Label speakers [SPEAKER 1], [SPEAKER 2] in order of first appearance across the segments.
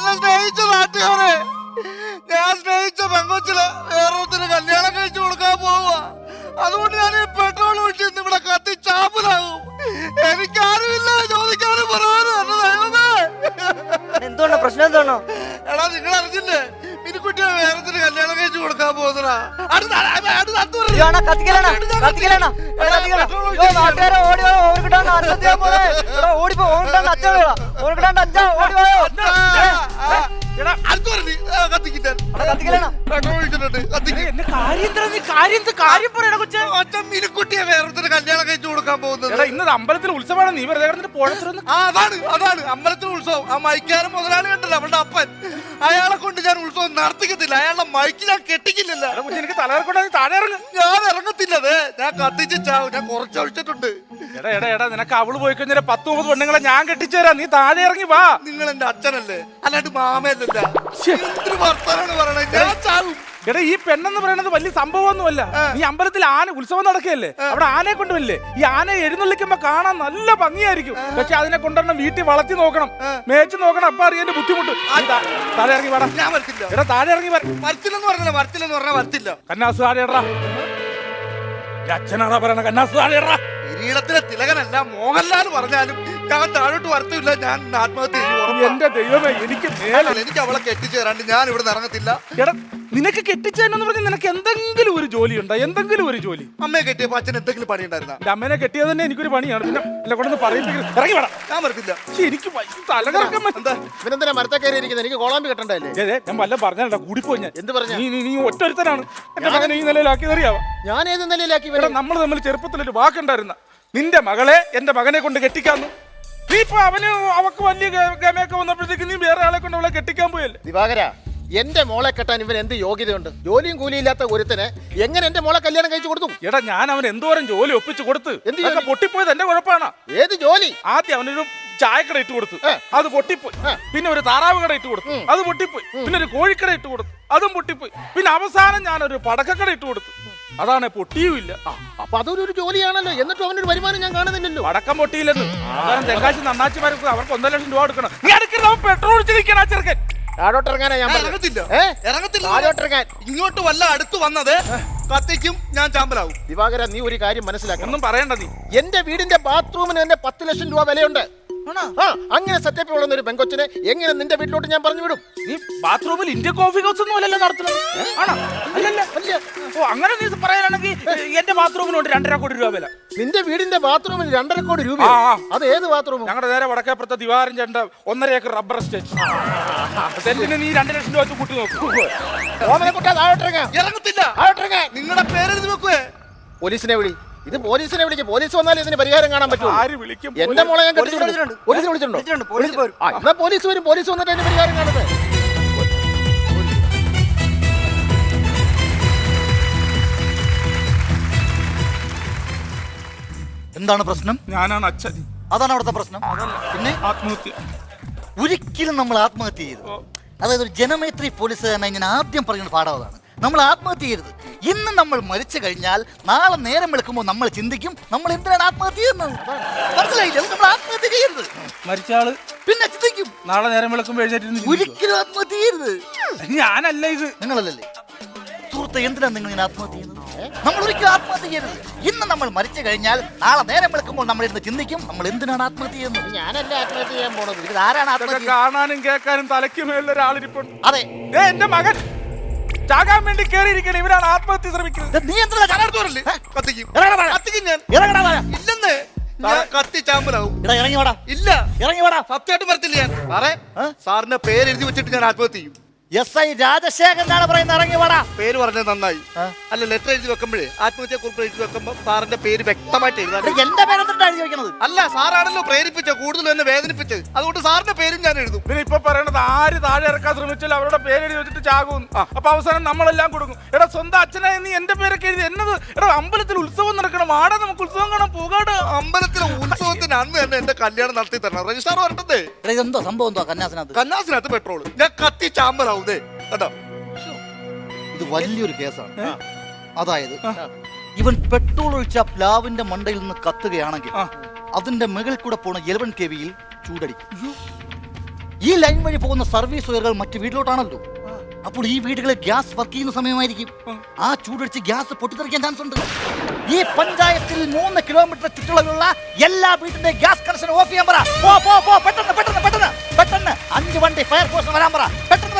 [SPEAKER 1] എന്നെ സ്നേഹിച്ച നാട്ടുകാരെ. ഞാൻ സ്നേഹിച്ച പെങ്കൊച്ചിൽ വേറൊരുത്തിന് കല്യാണം കഴിച്ചു കൊടുക്കാൻ പോവുക അതുകൊണ്ട് ഞാൻ ഈ പെട്രോൾ ഒഴിച്ച് ഇന്ന് ഇവിടെ കത്തി ചാപ്പലാകും. എനിക്കാരുമില്ല ചോദിക്കാനും പറയാനും എന്റെ ദൈവമേ.
[SPEAKER 2] എന്തുകൊണ്ടോ പ്രശ്നം എന്തോണോ
[SPEAKER 1] എടാ നിങ്ങൾ അറിഞ്ഞില്ലേ? മിനിക്കുട്ടിയെ വേറൊരുത്തിന് കല്യാണം കഴിച്ചു കൊടുക്കാൻ പോകുന്നടാ
[SPEAKER 2] ഓടി ഓടി ഓടിപ്പോ ഓടിട്ടാണ്ട് അച്ഛൻ ഓടി കിട്ടാണ്ട് ഓടി പോയോ
[SPEAKER 1] കത്തിക്കിട്ടാൻ
[SPEAKER 2] കത്തിക്കലാണ്.
[SPEAKER 1] മിനിക്കുട്ടിയെ കല്യാണം കഴിച്ചു കൊടുക്കാൻ പോകുന്നത്.
[SPEAKER 3] എടാ ഇന്നത് അമ്പലത്തിൽ ഉത്സവമാണ്. നീ വെറുതെ
[SPEAKER 1] അതാണ് അതാണ്. അമ്പലത്തിൽ ഉത്സവം. ആ മൈക്കാരൻ മുതലാളി കണ്ടല്ലോ അവളുടെ അപ്പൻ. അയാളെ കൊണ്ട് ഞാൻ ഉത്സവം നടത്തിക്കത്തില്ല. അയാളുടെ മൈക്ക് ഞാൻ കെട്ടിക്കില്ല
[SPEAKER 3] എടാ കുഞ്ഞ് എനിക്ക് തലകറക്കൊണ്ട് താഴെ ഇറങ്ങും.
[SPEAKER 1] ഞാൻ ഇറങ്ങത്തില്ലത് ഞാൻ കത്തിച്ച് ചാവും ഞാൻ കുറച്ചൊഴിച്ചിട്ടുണ്ട്
[SPEAKER 3] എടാ എടാ എടാ നിനക്ക് അവൾ പോയി കഴിഞ്ഞാൽ പത്ത് മുപ്പത് പെണ്ണുങ്ങളെ ഞാൻ കെട്ടിച്ചേരാ നീ താഴെ ഇറങ്ങി വാ.
[SPEAKER 1] നിങ്ങൾ എന്റെ അച്ഛനല്ലേ? അല്ലാണ്ട് മാമയല്ലല്ല. എന്തൊരു വർത്താനാണ് പറയണേ? ഞാൻ
[SPEAKER 3] എടാ ഈ പെണ്ണെന്ന് പറയുന്നത് വലിയ സംഭവമൊന്നുമല്ല. ഈ അമ്പലത്തിൽ ആന ഉത്സവം നടക്കുകയല്ലേ? അവിടെ ആനയെ കൊണ്ടുവല്ലേ ഈ ആനയെ എഴുന്നള്ളിക്കുമ്പോ കാണാൻ നല്ല ഭംഗിയായിരിക്കും. പക്ഷെ അതിനെ കൊണ്ടുവരണം വീട്ടിൽ വളർത്തി നോക്കണം. മേച്ച് നോക്കണം അപ്പൊ അറിയാൻ ബുദ്ധിമുട്ട്. താഴെ ഇറങ്ങി വാടാ.
[SPEAKER 1] ഞാൻ വരത്തില്ല.
[SPEAKER 3] എടാ താഴെ ഇറങ്ങി വര
[SPEAKER 1] വരത്തില്ലെന്ന് പറഞ്ഞില്ല വരത്തില്ലെന്ന് പറഞ്ഞാൽ വരത്തില്ല.
[SPEAKER 3] കന്നാസ് താഴെ ഇടറാ. ഈ അച്ഛനാടാ പറയണ കന്നാസ് താഴെ ഇടറാ.
[SPEAKER 1] കിരീടത്തിലെ തിലകനല്ല മോഹൻലാൽ പറഞ്ഞാലും ഞാൻ താഴോട്ട് വരത്തില്ല ഞാൻ ആത്മഹത്യ
[SPEAKER 3] എന്റെ ദൈവമേ എനിക്ക്
[SPEAKER 1] എനിക്ക് അവളെ കെട്ടിച്ചേരാണ്ട് ഞാൻ ഇവിടെ ഇറങ്ങത്തില്ല
[SPEAKER 3] നിനക്ക് കെട്ടിച്ചതെന്നു പറഞ്ഞ് നിനക്ക് എന്തെങ്കിലും ഒരു ജോലി ഉണ്ടോ എന്തെങ്കിലും ഒരു ജോലി?
[SPEAKER 1] അമ്മയെ കെട്ടിയപ്പോ അച്ഛൻ എന്തെങ്കിലും പണി ഉണ്ടായിരുന്ന
[SPEAKER 3] എന്റെ അമ്മേനെ കെട്ടിയത് തന്നെ എനിക്കൊരു പണിയാണ്. പിന്നെ എന്നെ കൊണ്ടൊന്ന് പറയിപ്പിക്കുന്നത് ഇറങ്ങി വേണം
[SPEAKER 1] ഞാൻ
[SPEAKER 3] എനിക്ക് വയ്യ, തലകറക്കം വരും.
[SPEAKER 1] എന്താ?
[SPEAKER 4] ഇവനെന്തിനാ മരത്തെ കയറി ഇരിക്കുന്നത് എനിക്ക് കോളാമ്പി കെട്ടണ്ടല്ലേ
[SPEAKER 3] ദേ, ഞാൻ വല്ല പറഞ്ഞാ കൂടിപ്പോയി ഞാൻ.
[SPEAKER 4] എന്ത് പറഞ്ഞു?
[SPEAKER 3] നീ നീ നീ ഒറ്റൊരുത്തനാണ്. എന്റെ മകനെ ഈ
[SPEAKER 4] ഞാൻ ഏത് നിലയിലാക്കി
[SPEAKER 3] ഇവിടെ നമ്മൾ തമ്മിൽ ചെറുപ്പത്തിൽ ഒരു വാക്കുണ്ടായിരുന്ന. നിന്റെ മകളെ എന്റെ മകനെ കൊണ്ട് കെട്ടിക്കാന്നു. നീ ഇപ്പൊ അവന് അവക്ക് വലിയ ഗ- ഗമയൊക്കെ വന്നപ്പോഴത്തേക്ക് നീ വേറെ ആളെ കൊണ്ട് അവളെ കെട്ടിക്കാൻ പോയല്ലേ?
[SPEAKER 4] ദിവാകര എന്റെ മോളെ കെട്ടാൻ ഇവൻ എന്ത് യോഗ്യതയുണ്ട്? ജോലിയും കൂലിയില്ലാത്ത ഒരുത്തന് എങ്ങനെ എന്റെ മോളെ കല്യാണം കഴിച്ചു കൊടുത്തു
[SPEAKER 3] എടാ ഞാൻ അവൻ എന്തോരം ജോലി ഒപ്പിച്ചു കൊടുത്ത്?
[SPEAKER 4] എന്ത്?
[SPEAKER 3] പൊട്ടിപ്പോയത് എന്റെ കുഴപ്പമാണ്
[SPEAKER 4] ഏത് ജോലി?
[SPEAKER 3] ആദ്യം അവനൊരു ചായക്കട ഇട്ട് കൊടുത്തു. അത് പൊട്ടിപ്പോയി. പിന്നെ ഒരു താറാവ് കട ഇട്ട് കൊടുത്തു. അത് പൊട്ടിപ്പോയി. പിന്നെ ഒരു കോഴിക്കട ഇട്ട് കൊടുത്തു. അതും പൊട്ടിപ്പോയി. പിന്നെ അവസാനം ഞാൻ ഒരു പടക്കക്കട ഇട്ട് കൊടുത്തു. അതാണ് പൊട്ടിയുമില്ല
[SPEAKER 4] അപ്പൊ അതൊരു ഒരു ജോലിയാണല്ലോ. എന്നിട്ട് അവനൊരു വരുമാനം ഞാൻ കാണുന്നില്ലല്ലോ.
[SPEAKER 3] അടക്കം പൊട്ടിയില്ലെന്ന്. തെങ്കാശി നന്നാച്ചിമാർക്ക് അവർക്ക് ഒന്നര ലക്ഷം രൂപ കൊടുക്കണം. പെട്രോൾ ഒഴിച്ച് നിൽക്കണം
[SPEAKER 4] ഞാൻ
[SPEAKER 1] ഞാൻ
[SPEAKER 4] പറഞ്ഞത്.
[SPEAKER 1] ഇറങ്ങത്തില്ല.
[SPEAKER 4] ഏ?
[SPEAKER 1] ഇറങ്ങത്തില്ല.
[SPEAKER 4] താഴോട്ടിറങ്ങാൻ
[SPEAKER 1] ഇങ്ങോട്ട് വല്ല അടുത്ത് വന്നത് കത്തിക്കും ഞാൻ ചാമ്പലാവും.
[SPEAKER 4] ദിവാകര നീ ഒരു കാര്യം മനസ്സിലാക്കണം.
[SPEAKER 3] ഒന്നും പറയണ്ട നീ.
[SPEAKER 4] എന്റെ വീടിന്റെ ബാത്റൂമിന് തന്നെ പത്ത് ലക്ഷം രൂപ വിലയുണ്ട്. ആ അങ്ങനെ സെറ്റപ്പ് ഉള്ള ഒരു പെങ്കൊച്ചിനെ എങ്ങനെ നിന്റെ വീട്ടിലോട്ട് ഞാൻ പറഞ്ഞു വിടും?
[SPEAKER 3] നീ ബാത്റൂമിൽ ഇന്ത്യ കോഫി ഹൗസ് ഒന്നും അല്ലല്ലോ നടത്തുന്നത്. ആണോ? അല്ലല്ല. ഓ അങ്ങനെ നീ പറയാനാണെങ്കിൽ എന്റെ ബാത്റൂമിനുണ്ട് രണ്ടര കോടി രൂപ വില.
[SPEAKER 4] നിന്റെ വീടിന്റെ ബാത്റൂമിൽ രണ്ടര കോടി രൂപ
[SPEAKER 3] ആ, ആ.
[SPEAKER 4] അത് ഏത് ബാത്റൂം
[SPEAKER 3] ഞങ്ങളുടെ നേരെ വടക്കേപ്പുറത്തെ ദിവാരം ചെണ്ട ഒന്നര ഏക്കർ റബ്ബർ എസ്റ്റേറ്റ്. സെന്റിന് നീ രണ്ട് ലക്ഷം രൂപ വെച്ച് കൂട്ടി നോക്കൂ.
[SPEAKER 4] ഓമനെ കുട്ടാ താഴോട്ടിറങ്ങാം.
[SPEAKER 1] ഇറങ്ങത്തില്ല.
[SPEAKER 4] താഴോട്ടിറങ്ങാം.
[SPEAKER 1] നിങ്ങളുടെ പേരെഴുതി വെക്കുവേ
[SPEAKER 4] പോലീസിനെ വിളി. ഇത് പോലീസിനെ വിളിക്കും. പോലീസ് വന്നാലേ ഇതിന് പരിഹാരം കാണാൻ പറ്റൂ.
[SPEAKER 3] ആര് വിളിക്കും?
[SPEAKER 4] എന്റെ മോളെ ഞാൻ കെട്ടിച്ചു
[SPEAKER 2] വിളിച്ചിട്ടുണ്ട്.
[SPEAKER 4] പോലീസിനെ വിളിച്ചിട്ടുണ്ടോ?
[SPEAKER 2] വിളിച്ചിട്ടുണ്ട്. പോലീസ് വരും.
[SPEAKER 4] ആ എന്നാ പോലീസ് വരും. പോലീസ് വന്നിട്ട് അതിന് പരിഹാരം കാണുന്നത്
[SPEAKER 1] എന്താണ് പ്രശ്നം?
[SPEAKER 3] ഞാനാണ് അച്ഛൻ.
[SPEAKER 1] അതാണ് അവിടുത്തെ പ്രശ്നം. പിന്നെ?
[SPEAKER 3] ആത്മഹത്യ.
[SPEAKER 1] ഒരിക്കലും നമ്മൾ ആത്മഹത്യ
[SPEAKER 3] ചെയ്തു
[SPEAKER 1] അതായത് ഒരു ജനമൈത്രി പോലീസുകാരനെ ഞാൻ ആദ്യം പറയുന്ന പാഠവതാണ് നമ്മൾ ആത്മഹത്യ ചെയ്യരുത്. ഇന്ന് നമ്മൾ മരിച്ചു കഴിഞ്ഞാൽ നാളെ നേരം വെളുക്കുമ്പോൾ നമ്മൾ ചിന്തിക്കും നമ്മൾ എന്തിനാണ് ആത്മഹത്യ ചെയ്യുന്നത്? മനസ്സിലായില്ലേ? നമ്മൾ ആത്മഹത്യ ചെയ്യരുത്.
[SPEAKER 3] മരിച്ച ആൾ
[SPEAKER 1] പിന്നെ ചിന്തിക്കും.
[SPEAKER 3] നാളെ നേരം വെളുക്കുമ്പോൾ എഴുന്നേറ്റ്.
[SPEAKER 1] ഒരിക്കലും ആത്മഹത്യ ചെയ്യരുത്.
[SPEAKER 3] ഞാനല്ല ഇത്.
[SPEAKER 1] നിങ്ങളല്ലല്ലേ? സുഹൃത്തെ എന്തിനാ നിങ്ങൾ ഇങ്ങനെ ആത്മഹത്യ ചെയ്യുന്നത്? നമ്മൾ ഒരിക്കലും ആത്മഹത്യ ചെയ്യരുത്. ഇന്ന് നമ്മൾ മരിച്ചു കഴിഞ്ഞാൽ നാളെ നേരം വിളിക്കുമ്പോൾ നമ്മൾ ഇരുന്ന് ചിന്തിക്കും നമ്മൾ എന്തിനാണ് ആത്മഹത്യ ചെയ്യുന്നത്?
[SPEAKER 4] ഞാനല്ല ആത്മഹത്യ ചെയ്യാൻ പോണത്?
[SPEAKER 1] ഇത് ആരാണ് ആത്മഹത്യ ചെയ്യുന്നത്?
[SPEAKER 3] കാണാനും കേൾക്കാനും തലയ്ക്ക് മേളിൽ ഒരാളിരിപ്പുണ്ട്
[SPEAKER 1] അതെ.
[SPEAKER 3] ഏ എന്റെ മകൻ. ചാകാൻ വേണ്ടി കേറിയിരിക്കണം ഇവരാണ് ആത്മഹത്യ ശ്രമിക്കുന്നത്.
[SPEAKER 1] നീ എന്തിനാ ചാടാത്തോരല്ലേ കത്തിക്കും. കത്തിക്കും ഞാൻ.
[SPEAKER 2] ഇറങ്ങടാ.
[SPEAKER 1] ഇല്ലെന്ന്. ഞാൻ കത്തി ചാമ്പലാവും
[SPEAKER 2] എടാ ഇറങ്ങി വാടാ.
[SPEAKER 1] ഇല്ല.
[SPEAKER 2] ഇറങ്ങി വാടാ.
[SPEAKER 1] സത്യമായിട്ട് പറത്തില്ല ഞാൻ. സാറേ സാറിന്റെ പേര് എഴുതി വെച്ചിട്ട് ഞാൻ ആത്മഹത്യ ചെയ്യും.
[SPEAKER 2] എസ് ഐ രാജശേഖരനാണ് പറയുന്നത്. ഇറങ്ങി വാടാ.
[SPEAKER 1] പേര് പറഞ്ഞത് നന്നായി. അല്ല ലെറ്റർ എഴുതി വെക്കുമ്പോഴേ ആത്മഹത്യ കുറിപ്പ് എഴുതി വെക്കുമ്പോ സാറിന്റെ പേര് വ്യക്തമായിട്ട് എഴുതാൻ
[SPEAKER 2] എടാ, പേര് എന്നിട്ട് എഴുതി വെക്കുന്നത്
[SPEAKER 1] അല്ല സാറാണല്ലോ പ്രേരിപ്പിച്ചത് കൂടുതൽ എന്നെ വേദനിപ്പിച്ചത്. അതുകൊണ്ട് സാറിന്റെ പേരും ഞാൻ എഴുതും.
[SPEAKER 3] പിന്നെ ഇപ്പൊ പറയണത് ആര് താഴെ ഇറക്കാൻ ശ്രമിച്ചാലും അവരുടെ പേര് എഴുതി വെച്ചിട്ട് ചാകും. അപ്പൊ അവസാനം നമ്മളെല്ലാം കൊടുക്കും. എടാ സ്വന്തം അച്ഛനെ നീ എന്റെ പേരൊക്കെ എഴുതി എന്നത്? എടാ അമ്പലത്തിൽ ഉത്സവം നടക്കണം. ആടെ നമുക്ക് ഉത്സവം കാണാൻ പോകാട്
[SPEAKER 1] അമ്പലത്തിലെ ഉത്സവത്തിന് അന്ന് തന്നെ എന്റെ കല്യാണം നടത്തി തരണം രജിസ്റ്റർ വരട്ടെ
[SPEAKER 2] എടാ, ഇതെന്തോ സംഭവം എന്തോ കന്നാസിനകത്ത്
[SPEAKER 1] കന്നാസിനകത്ത് പെട്രോൾ ഞാൻ കത്തി കേട്ടോ ഇത് വലിയൊരു കേസാണ്. അതായത് ഇവൻ പെട്രോൾ ഒഴിച്ച പ്ലാവിന്റെ മണ്ടയിൽ നിന്ന് കത്തുകയാണെങ്കിൽ. അതിന്റെ മുകളിൽ കൂടെ പോണ എലവൻ കെ വിയിൽ ചൂടടിക്കും.
[SPEAKER 5] ഈ ലൈൻ വഴി പോകുന്ന സർവീസ് ഉയരുകൾ മറ്റു വീട്ടിലോട്ടാണല്ലോ. അപ്പോൾ ഈ വീടുകളിൽ ഗ്യാസ് വർക്ക് ചെയ്യുന്ന സമയമായിരിക്കും. ആ. ചൂടടിച്ച് ഗ്യാസ് പൊട്ടിത്തെറിക്കാൻ ചാൻസ് ഉണ്ട്. ഈ പഞ്ചായത്തിൽ മൂന്ന് കിലോമീറ്റർ ചുറ്റളവിലുള്ള എല്ലാ വീട്ടിന്റെ ഗ്യാസ് കണക്ഷൻ ഓഫ് ചെയ്യാൻ പറ. പോ പോ പോ പെട്ടെന്ന് പെട്ടെന്ന് പെട്ടെന്ന് പെട്ടെന്ന്. അഞ്ച് വണ്ടി ഫയർ ഫോഴ്സ് വരാൻ പറ.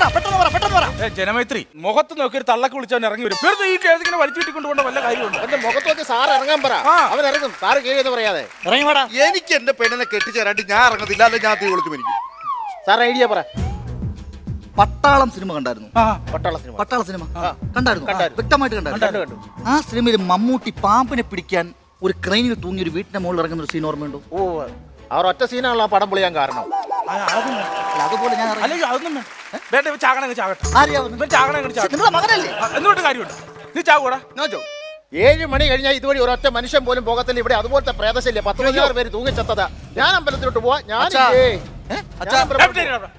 [SPEAKER 5] പറ പെട്ടെന്ന് പറ പെട്ടെന്ന് പറ
[SPEAKER 3] ജനമൈത്രി മുഖത്ത് നോക്കി ഒരു തള്ളക്ക് വിളിച്ചവൻ ഇറങ്ങി വരും. വെറുതെ ഈ കേസ് ഇങ്ങനെ വലിച്ചു കൊണ്ട് കൊണ്ട വല്ല കാര്യമുണ്ട്?
[SPEAKER 4] എന്റെ മുഖത്ത് നോക്കി സാർ ഇറങ്ങാൻ പറ.
[SPEAKER 3] ആ.
[SPEAKER 4] അവൻ ഇറങ്ങും. സാറ് കേട്ട് പറയാതെ.
[SPEAKER 5] ഇറങ്ങി വേടാ
[SPEAKER 1] എനിക്ക് എന്റെ പെണ്ണിനെ കെട്ടിച്ചേരാണ്ട് ഞാൻ ഇറങ്ങത്തില്ല. അല്ലെ ഞാൻ തീ കൊളുത്തും എനിക്ക്.
[SPEAKER 4] സാർ ഐഡിയ പറ.
[SPEAKER 5] പട്ടാളം സിനിമ കണ്ടായിരുന്നു.
[SPEAKER 3] ആ.
[SPEAKER 4] പട്ടാള സിനിമ.
[SPEAKER 5] പട്ടാള സിനിമ. കണ്ടായിരുന്നു.
[SPEAKER 4] കണ്ടായിരുന്നു.
[SPEAKER 5] വ്യക്തമായിട്ട്
[SPEAKER 4] കണ്ടു
[SPEAKER 5] കണ്ടായിരുന്നു
[SPEAKER 4] കണ്ടു.
[SPEAKER 5] ആ സിനിമയിൽ മമ്മൂട്ടി പാമ്പിനെ പിടിക്കാൻ ഒരു ക്രെയിനിൽ തൂങ്ങി ഒരു വീട്ടിന്റെ മുകളിൽ ഇറങ്ങുന്ന ഒരു സീൻ ഓർമ്മയുണ്ടോ?
[SPEAKER 4] ഓ അവർ ഒറ്റ സീനാണല്ലോ ആ പടം പൊളിയാൻ കാരണം.
[SPEAKER 5] അല്ല, അതുപോലെ ഞാൻ ഇറങ്ങി.
[SPEAKER 3] അല്ലെങ്കിൽ അതൊന്നും വേണ്ട. വേണ്ട ഇവൻ ചാകണം ചാകട്ടെ.
[SPEAKER 5] ആരെയാ വന്നത്?
[SPEAKER 3] ഇവൻ ചാകണം അങ്ങോട്ട് ചാകട്ടെ.
[SPEAKER 5] നിങ്ങളുടെ മകനല്ലേ?
[SPEAKER 3] ആ, എന്തുകൊണ്ട് കാര്യമുണ്ട്. നീ ചാകൂടാ
[SPEAKER 4] ഏഴ് മണി കഴിഞ്ഞാൽ ഇതുവഴി ഒരൊറ്റ മനുഷ്യൻ പോലും പോകത്തില്ല. ഇവിടെ അതുപോലത്തെ പ്രേതശല്യ. പത്ത് പതിനാറ് പേര് തൂങ്ങിച്ചത്തതാ ഞാൻ അമ്പലത്തിലോട്ട് പോവാ. ഞാൻ
[SPEAKER 5] അച്ഛാ.
[SPEAKER 4] ഇല്ലേ?
[SPEAKER 5] ഏ?
[SPEAKER 4] ഞാൻ അമ്പലത്തിലോട്ട് പോവാ.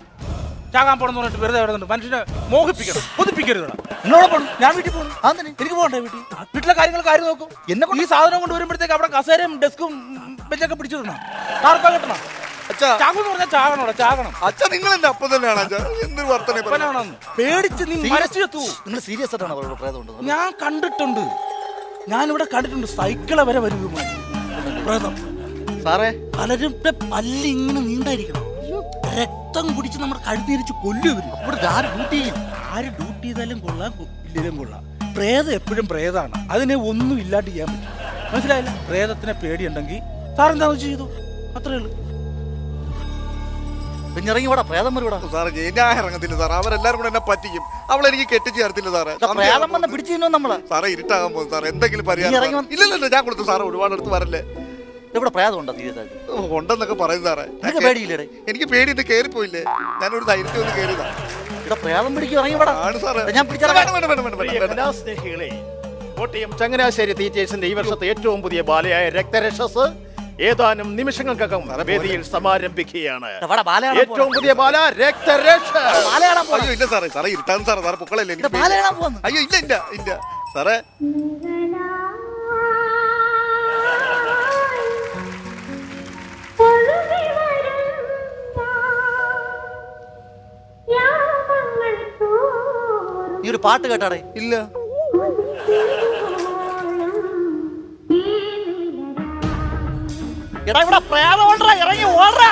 [SPEAKER 3] ചാകാൻ പോണെന്ന് പറഞ്ഞിട്ട് വെറുതെ വരുന്നുണ്ട് മനുഷ്യനെ മോഹിപ്പിക്കണം. കൊതിപ്പിക്കരുത്
[SPEAKER 5] എന്നോട് പോണു.
[SPEAKER 3] ഞാൻ വീട്ടിൽ പോകുന്നു.
[SPEAKER 5] അതെന്തിന്?
[SPEAKER 3] എനിക്ക് പോകണ്ടേ വീട്ടിൽ? വീട്ടിലെ കാര്യങ്ങൾ കാര്യം നോക്കും.
[SPEAKER 5] എന്നെ കൊണ്ട്
[SPEAKER 3] ഈ സാധനം കൊണ്ട് വരുമ്പോഴത്തേക്ക് അവിടെ കസേരയും ഡെസ്കും ബെഞ്ചൊക്കെ പിടിച്ചു തരണം. താർപ്പ കിട്ടണം.
[SPEAKER 1] അച്ഛാ
[SPEAKER 3] ചാകുന്ന് പറഞ്ഞാൽ ചാകണം അവിടെ ചാകണം.
[SPEAKER 1] അച്ഛാ നിങ്ങൾ എന്റെ അപ്പം തന്നെയാണ് അച്ഛാ. എന്തൊരു വർത്തനെ
[SPEAKER 3] അപ്പനാണെന്ന് പേടിച്ച് നീ മരച്ചു ചെത്തു
[SPEAKER 5] നിങ്ങൾ സീരിയസ് ആയിട്ടാണ് അവരോട് പ്രേതം ഉണ്ടെന്ന്
[SPEAKER 3] ഞാൻ കണ്ടിട്ടുണ്ട്. ഞാനിവിടെ കണ്ടിട്ടുണ്ട്. സൈക്കിളെ വരെ വരും പ്രേതം.
[SPEAKER 5] സാറേ.
[SPEAKER 3] പലരും പല്ല് ഇങ്ങനെ നീണ്ടായിരിക്കണം രക്തം കുടിച്ച് നമ്മുടെ കഴുത്തിരിച്ച് കൊല്ലും ഇവർ.
[SPEAKER 5] ഇവിടെ ആര് ഡ്യൂട്ടി ചെയ്യും?
[SPEAKER 3] ആര് ഡ്യൂട്ടി ചെയ്താലും കൊള്ളാം ഇല്ലെങ്കിലും കൊള്ളാം. പ്രേതം എപ്പോഴും പ്രേതാണ് അതിനെ ഒന്നും ഇല്ലാണ്ട് ചെയ്യാൻ പറ്റും. മനസ്സിലായില്ല? പ്രേതത്തിനെ പേടിയുണ്ടെങ്കിൽ സാർ എന്താ ചെയ്തു? അത്രേ ഉള്ളൂ.
[SPEAKER 5] പിന്നെ ഇറങ്ങി വേടാ പ്രേതം വരും ഇവിടെ
[SPEAKER 1] സാറേ ഞാൻ- ഞാൻ ഇറങ്ങത്തില്ല സാറേ. അവരെല്ലാരും കൂടെ എന്നെ പറ്റിക്കും. അവൾ എനിക്ക് കെട്ടിച്ച് സാറേ.
[SPEAKER 5] പ്രേതം വന്ന് പിടിച്ചു തിന്നോ നമ്മൾ?
[SPEAKER 1] സാറേ ഇരുട്ടാകാൻ പോകും സാറേ. എന്തെങ്കിലും പരിഹാരം ഇല്ലല്ലോ ഞാൻ കൊടുത്തു സാറേ. ഒരുപാട് അടുത്ത് വരല്ലേ.
[SPEAKER 5] ഇവിടെ പ്രേതം ഉണ്ടോ
[SPEAKER 1] ഉണ്ടെന്നൊക്കെ പറയും സാറേ.
[SPEAKER 5] എനിക്ക്
[SPEAKER 1] എനിക്ക് പേടിയിട്ട് കേറിപ്പോയില്ലേ. ഞാനൊരു ധൈര്യത്തിൽ ഒന്ന്
[SPEAKER 5] ഇവിടെ പ്രേതം പിടിക്കും ഇറങ്ങി ഞാൻ.
[SPEAKER 4] കോട്ടയം ചങ്ങനാശ്ശേരി തീറ്റേഴ്സിന്റെ ഈ വർഷത്തെ ഏറ്റവും പുതിയ ബാലയായ രക്തരക്ഷസ് ഏതാനും നിമിഷങ്ങൾക്കകം വേദിയിൽ സമാരംഭിക്കുകയാണ്. ഏറ്റവും. പുതിയ ബാല രക്തരക്ഷ
[SPEAKER 5] ഈ
[SPEAKER 1] അയ്യോ ഇല്ല സാറേ സാറേ ഇരുട്ടാന്ന് സാറേ സാറേ പൊക്കളല്ലേ
[SPEAKER 5] ഇവിടെ
[SPEAKER 1] എനിക്ക്
[SPEAKER 5] ബാല
[SPEAKER 1] പേടി. അയ്യോ ഇല്ല ഇല്ല ഇല്ല. സാറേ.
[SPEAKER 5] നീ ഒരു പാട്ട് കേട്ടാടേ?
[SPEAKER 1] ഇല്ല.
[SPEAKER 5] എടാ ഇവിടെ പ്രേതം ഇറങ്ങി ഓടറാ